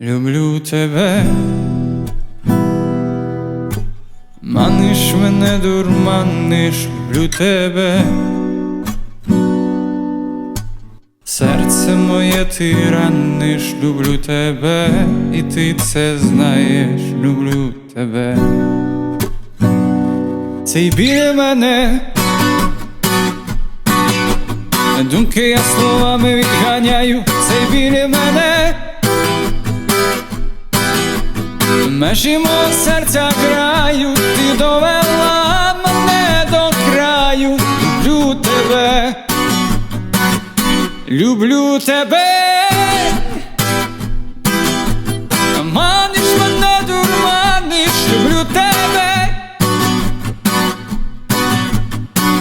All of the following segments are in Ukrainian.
Люблю тебе, маниш мене, дурманиш, люблю тебе, серце моє ти раниш, люблю тебе, і ти це знаєш, люблю тебе. Цей біля мене, думки я словами відганяю, цей біля мене. Межі мого серця граю, ти довела мене до краю, люблю тебе, люблю тебе, маниш мене, дурманиш, люблю тебе,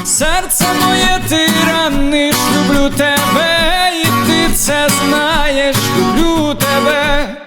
серце моє ти раниш, люблю тебе, і ти це знаєш, люблю тебе.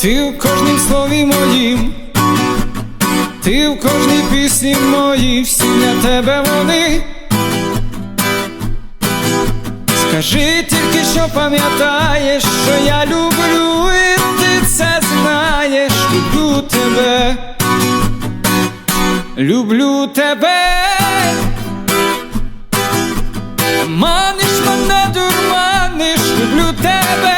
Ти в кожнім слові моїм, ти в кожній пісні моїй, всі для тебе вони. Скажи тільки, що пам'ятаєш, що я люблю, і ти це знаєш, люблю тебе, люблю тебе, маниш мене, дурманиш, люблю тебе.